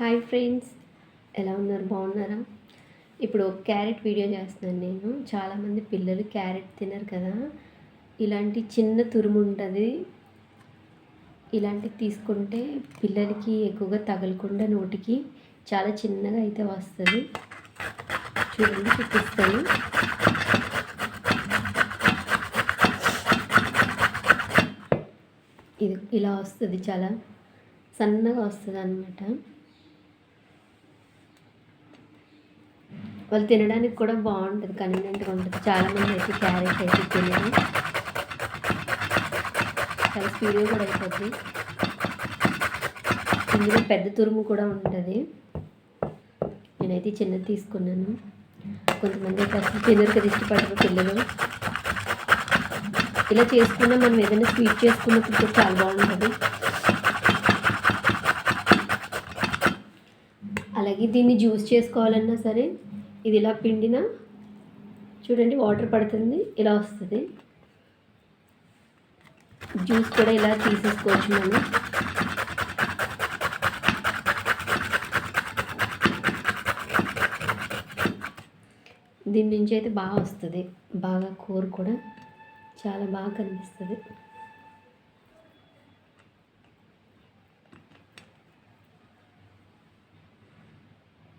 Hi friends ఎలా ఉన్నారు? బాగున్నారా? ఇప్పుడు క్యారెట్ వీడియో చేస్తున్నాను నేను. చాలామంది పిల్లలు క్యారెట్ తినరు కదా. ఇలాంటి చిన్న తురుము ఉంటుంది. ఇలాంటివి తీసుకుంటే పిల్లలకి ఎక్కువగా తగలకుండా నోటికి చాలా చిన్నగా అయితే వస్తుంది. చూడండి చూపిస్తాను. ఇది ఇలా వస్తుంది చాలా సన్నగా వస్తుంది అనమాట వాళ్ళు తినడానికి కూడా బాగుంటుంది కన్వీనియంట్గా ఉంటుంది. చాలామంది అయితే క్యారెట్ అయితే తినరు. చాలా స్పీడ్గా కూడా అయిపోద్ది. ఇందులో పెద్ద తురుము కూడా ఉంటుంది. నేనైతే చిన్నది తీసుకున్నాను. కొంతమంది అయితే అసలు తినరు కదా ఇష్టపడరు పిల్లలు. ఇలా చేసుకున్నా మనం ఏదైనా స్వీట్ చేసుకున్నప్పుడు చాలా బాగుంటుంది. అలాగే దీన్ని జ్యూస్ చేసుకోవాలన్నా సరే ఇది ఇలా పిండిన చూడండి వాటర్ పడుతుంది ఇలా వస్తుంది. జ్యూస్ కూడా ఇలా తీసేసుకోవచ్చు మనం. దీని నుంచి అయితే బాగా వస్తుంది. బాగా కూర కూడా చాలా బాగా కనిపిస్తుంది.